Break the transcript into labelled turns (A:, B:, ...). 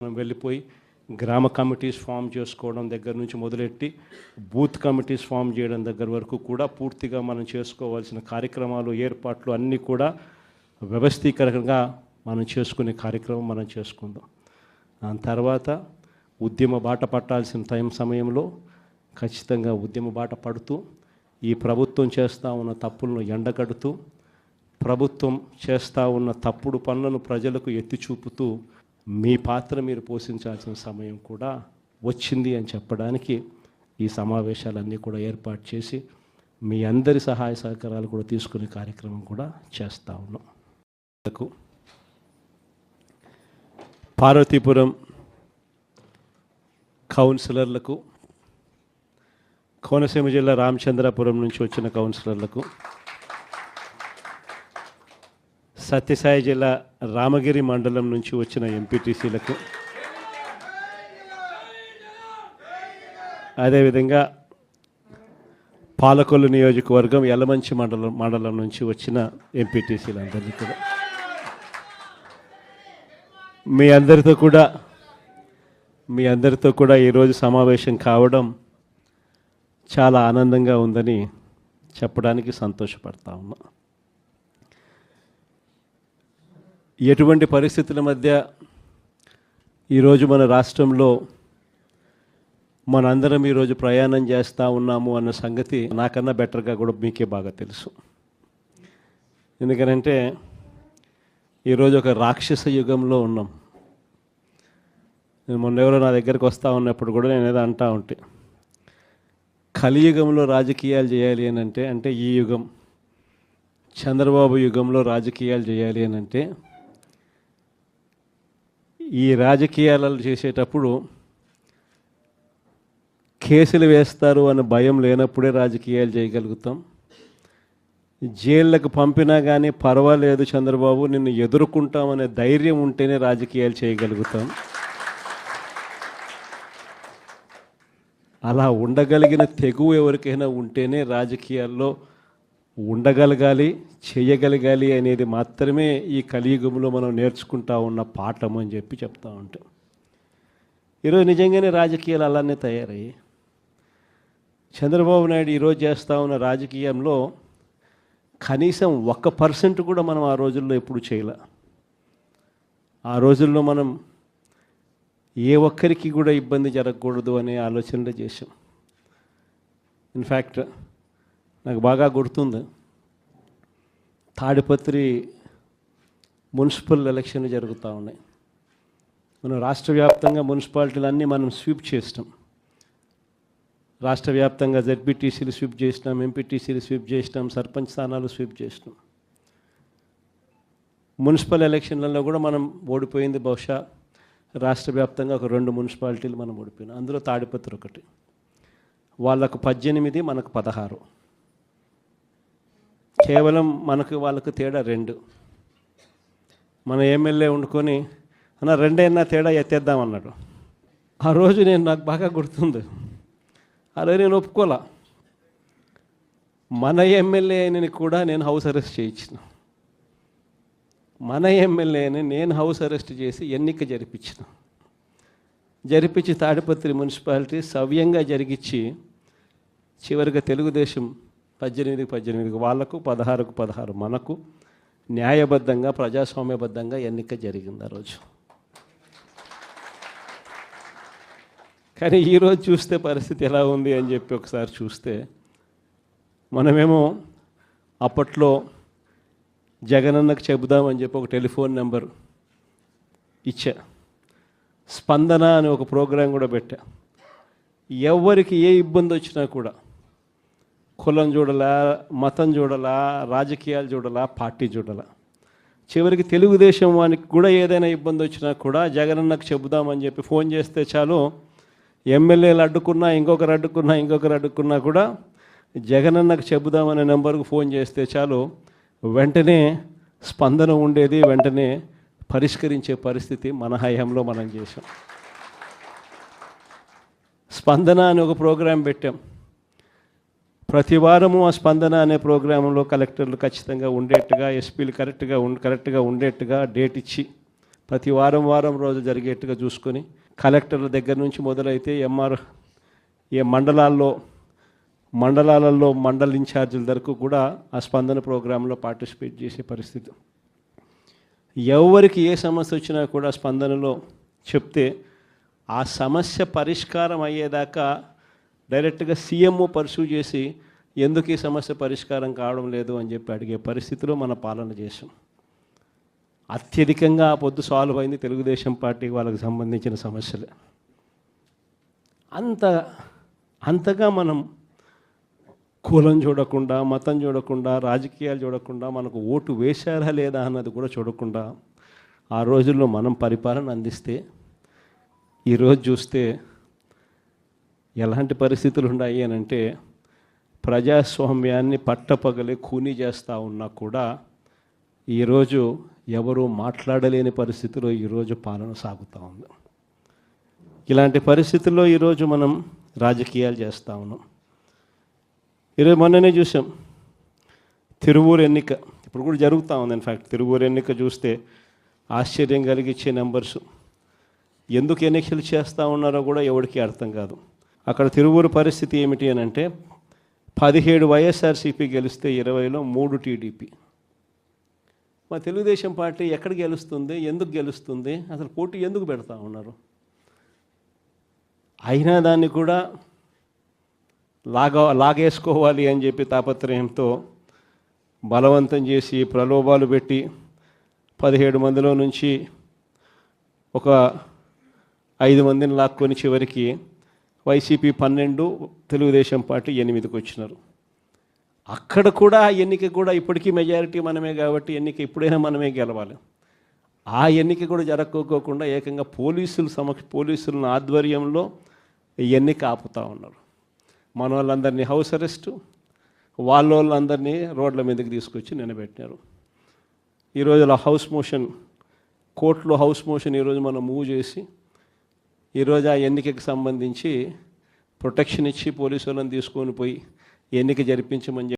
A: మనం వెళ్ళిపోయి గ్రామ కమిటీస్ ఫామ్ చేసుకోవడం దగ్గర నుంచి మొదలెట్టి బూత్ కమిటీస్ ఫామ్ చేయడం దగ్గర వరకు కూడా పూర్తిగా మనం చేసుకోవాల్సిన కార్యక్రమాలు ఏర్పాట్లు అన్నీ కూడా వ్యవస్థీకరంగా మనం చేసుకునే కార్యక్రమం మనం చేసుకుందాం. దాని తర్వాత ఉద్యమ బాట పట్టాల్సిన టైం సమయంలో ఖచ్చితంగా ఉద్యమ బాట పడుతూ ఈ ప్రభుత్వం చేస్తూ ఉన్న తప్పులను ఎండగడుతూ ప్రభుత్వం చేస్తూ ఉన్న తప్పుడు పనులను ప్రజలకు ఎత్తి చూపుతూ మీ పాత్ర మీరు పోషించాల్సిన సమయం కూడా వచ్చింది అని చెప్పడానికి ఈ సమావేశాలన్నీ కూడా ఏర్పాటు చేసి మీ అందరి సహాయ సహకారాలు కూడా తీసుకునే కార్యక్రమం కూడా చేస్తూ ఉన్నాం. పార్వతీపురం కౌన్సిలర్లకు కోనసీమ జిల్లా రామచంద్రాపురం నుంచి వచ్చిన కౌన్సిలర్లకు సత్యసాయి జిల్లా రామగిరి మండలం నుంచి వచ్చిన ఎంపీటీసీలకు. అదేవిధంగా పాలకొల్లు నియోజకవర్గం ఎలమంచి మండలం మండలం నుంచి వచ్చిన ఎంపీటీసీలందరినీ కూడా. మీ అందరితో కూడా మీ అందరితో కూడా ఈరోజు సమావేశం కావడం చాలా ఆనందంగా ఉందని చెప్పడానికి సంతోషపడతా ఉన్నా. ఎటువంటి పరిస్థితుల మధ్య ఈరోజు మన రాష్ట్రంలో మనందరం ఈరోజు ప్రయాణం చేస్తూ ఉన్నాము అన్న సంగతి నాకన్నా బెటర్గా కూడా మీకే బాగా తెలుసు. ఎందుకనంటే ఈరోజు ఒక రాక్షస యుగంలో ఉన్నాం. నేను మొన్న ఎవరో నా దగ్గరికి వస్తూ ఉన్నప్పుడు కూడా నేను ఏదో అంటా ఉంటే కలియుగంలో రాజకీయాలు చేయాలి అని అంటే అంటే ఈ యుగం చంద్రబాబు యుగంలో రాజకీయాలు చేయాలి అని అంటే ఈ రాజకీయాలు చేసేటప్పుడు కేసులు వేస్తారు అనే భయం లేనప్పుడే రాజకీయాలు చేయగలుగుతాం. జైళ్ళకు పంపినా కానీ పర్వాలేదు చంద్రబాబు నిన్ను ఎదుర్కొంటామనే ధైర్యం ఉంటేనే రాజకీయాలు చేయగలుగుతాం. అలా ఉండగలిగిన తెగువ ఎవరికైనా ఉంటేనే రాజకీయాల్లో ఉండగలగాలి చేయగలగాలి అనేది మాత్రమే ఈ కలియుగంలో మనం నేర్చుకుంటా ఉన్న పాఠం అని చెప్పి చెప్తా ఉంటాం. ఈరోజు నిజంగానే రాజకీయాలు అలానే తయారయ్యాయి. చంద్రబాబు నాయుడు ఈరోజు చేస్తూ ఉన్న రాజకీయంలో కనీసం ఒక్క పర్సెంట్ కూడా మనం ఆ రోజుల్లో ఎప్పుడు చేయలే. ఆ రోజుల్లో మనం ఏ ఒక్కరికి కూడా ఇబ్బంది జరగకూడదు అనే ఆలోచనలు చేశాం. ఇన్ఫ్యాక్ట్ నాకు బాగా గుర్తుంది. తాడిపత్రి మున్సిపల్ ఎలక్షన్లు జరుగుతూ ఉన్నాయి. మనం రాష్ట్ర వ్యాప్తంగా మున్సిపాలిటీలు అన్నీ మనం స్వీప్ చేసినాం. రాష్ట్ర వ్యాప్తంగా జెడ్పీటీసీలు స్వీప్ చేసినాం ఎంపీటీసీలు స్వీప్ చేసినాం సర్పంచ్ స్థానాలు స్వీప్ చేసినాం. మున్సిపల్ ఎలక్షన్లలో కూడా మనం ఓడిపోయింది బహుశా రాష్ట్ర వ్యాప్తంగా ఒక రెండు మున్సిపాలిటీలు మనం ఓడిపోయినాం. అందులో తాడిపత్రి ఒకటి. వాళ్ళకు పద్దెనిమిది మనకు పదహారు. కేవలం మనకు వాళ్ళకు తేడా రెండు. మన ఎమ్మెల్యే వండుకొని అన్న రెండైనా తేడా ఎత్తేద్దాం అన్నాడు. ఆ రోజు నేను నాకు బాగా గుర్తుంది. ఆ రోజు నేను ఒప్పుకోలే. మన ఎమ్మెల్యేని కూడా నేను హౌస్ అరెస్ట్ చేయించిన. మన ఎమ్మెల్యేని నేను హౌస్ అరెస్ట్ చేసి ఎన్నిక జరిపించిన. జరిపించి తాడిపత్రి మున్సిపాలిటీ సవ్యంగా జరిగించి చివరిగా తెలుగుదేశం పద్దెనిమిదికి పద్దెనిమిదికి వాళ్ళకు పదహారుకు పదహారు మనకు న్యాయబద్ధంగా ప్రజాస్వామ్యబద్ధంగా ఎన్నిక జరిగింది ఆ రోజు. కానీ ఈరోజు చూస్తే పరిస్థితి ఎలా ఉంది అని చెప్పి ఒకసారి చూస్తే మనమేమో అప్పట్లో జగనన్నకు చెబుదామని చెప్పి ఒక టెలిఫోన్ నెంబర్ ఇచ్చా. స్పందన అని ఒక ప్రోగ్రాం కూడా పెట్టా. ఎవరికి ఏ ఇబ్బంది వచ్చినా కూడా కులం చూడలా మతం చూడలా రాజకీయాలు చూడలా పార్టీ చూడలా. చివరికి తెలుగుదేశం వానికి కూడా ఏదైనా ఇబ్బంది వచ్చినా కూడా జగనన్నకు చెబుదామని చెప్పి ఫోన్ చేస్తే చాలు. ఎమ్మెల్యేలు అడ్డుకున్నా ఇంకొకరు అడ్డుకున్నా ఇంకొకరు అడ్డుకున్నా కూడా జగనన్నకు చెబుదామనే నెంబర్కు ఫోన్ చేస్తే చాలు. వెంటనే స్పందన ఉండేది వెంటనే పరిష్కరించే పరిస్థితి మన హయాంలో మనం చేసాం స్పందన అని ఒక ప్రోగ్రాం పెట్టాం. ప్రతి వారము ఆ స్పందన అనే ప్రోగ్రాంలో కలెక్టర్లు ఖచ్చితంగా ఉండేట్టుగా ఎస్పీలు కరెక్ట్గా ఉం కరెక్ట్గా ఉండేట్టుగా డేట్ ఇచ్చి ప్రతి వారం వారం రోజు జరిగేట్టుగా చూసుకొని కలెక్టర్ల దగ్గర నుంచి మొదలైతే ఎంఆర్ ఏ మండలాల్లో మండలాలలో మండల ఇన్ఛార్జీల వరకు కూడా ఆ స్పందన ప్రోగ్రాంలో పార్టిసిపేట్ చేసే పరిస్థితి. ఎవరికి ఏ సమస్య వచ్చినా కూడా స్పందనలో చెప్తే ఆ సమస్య పరిష్కారం అయ్యేదాకా డైరెక్ట్గా సీఎంఓ పర్సూ చేసి ఎందుకు ఈ సమస్య పరిష్కారం కావడం లేదు అని చెప్పి అడిగే పరిస్థితిలో మన పాలన చేసాం అత్యధికంగా ఆ పొద్దు సాల్వ్ అయింది తెలుగుదేశం పార్టీ వాళ్ళకి సంబంధించిన సమస్యలే. అంత అంతగా మనం కులం చూడకుండా మతం చూడకుండా రాజకీయాలు చూడకుండా మనకు ఓటు వేశారా లేదా అన్నది కూడా చూడకుండా ఆ రోజుల్లో మనం పరిపాలన అందిస్తే ఈరోజు చూస్తే ఎలాంటి పరిస్థితులు ఉన్నాయి అని అంటే ప్రజాస్వామ్యాన్ని పట్టపగలి కూని చేస్తూ ఉన్నా కూడా ఈరోజు ఎవరూ మాట్లాడలేని పరిస్థితిలో ఈరోజు పాలన సాగుతూ ఉంది. ఇలాంటి పరిస్థితుల్లో ఈరోజు మనం రాజకీయాలు చేస్తూ ఉన్నాం. ఈరోజు మొన్ననే చూసాం తిరువూరు ఎన్నిక ఇప్పుడు కూడా జరుగుతూ ఉంది. ఇన్ఫ్యాక్ట్ తిరువూరు ఎన్నిక చూస్తే ఆశ్చర్యం కలిగించే నెంబర్సు. ఎందుకు ఎన్నికలు చేస్తూ ఉన్నారో కూడా ఎవరికి అర్థం కాదు. అక్కడ తిరువూరు పరిస్థితి ఏమిటి అని అంటే పదిహేడు వైఎస్ఆర్సీపీ గెలిస్తే ఇరవైలో మూడు టీడీపీ. మా తెలుగుదేశం పార్టీ ఎక్కడ గెలుస్తుంది ఎందుకు గెలుస్తుంది అసలు పోటీ ఎందుకు పెడతా ఉన్నారు? అయినా దాన్ని కూడా లాగా లాగేసుకోవాలి అని చెప్పి తాపత్రయంతో బలవంతం చేసి ప్రలోభాలు పెట్టి పదిహేడు మందిలో నుంచి ఒక ఐదు మందిని లాక్కొని చివరికి వైసీపీ పన్నెండు తెలుగుదేశం పార్టీ ఎనిమిదికి వచ్చినారు. అక్కడ కూడా ఆ ఎన్నిక కూడా ఇప్పటికీ మెజారిటీ మనమే కాబట్టి ఎన్నిక ఎప్పుడైనా మనమే గెలవాలి. ఆ ఎన్నిక కూడా జరగకోకుండా ఏకంగా పోలీసులు సమక్ష పోలీసుల ఆధ్వర్యంలో ఎన్నిక ఆపుతా ఉన్నారు. మన వాళ్ళందరినీ హౌస్ అరెస్టు వాళ్ళ వాళ్ళందరినీ రోడ్ల మీదకి తీసుకొచ్చి నిలబెట్టినారు. ఈరోజు అలా హౌస్ మోషన్ కోర్టులో హౌస్ మోషన్ ఈరోజు మనం మూవ్ చేసి ఈరోజు ఆ ఎన్నికకి సంబంధించి ప్రొటెక్షన్ ఇచ్చి పోలీసు వాళ్ళని తీసుకొని పోయి ఎన్నిక జరిపించమని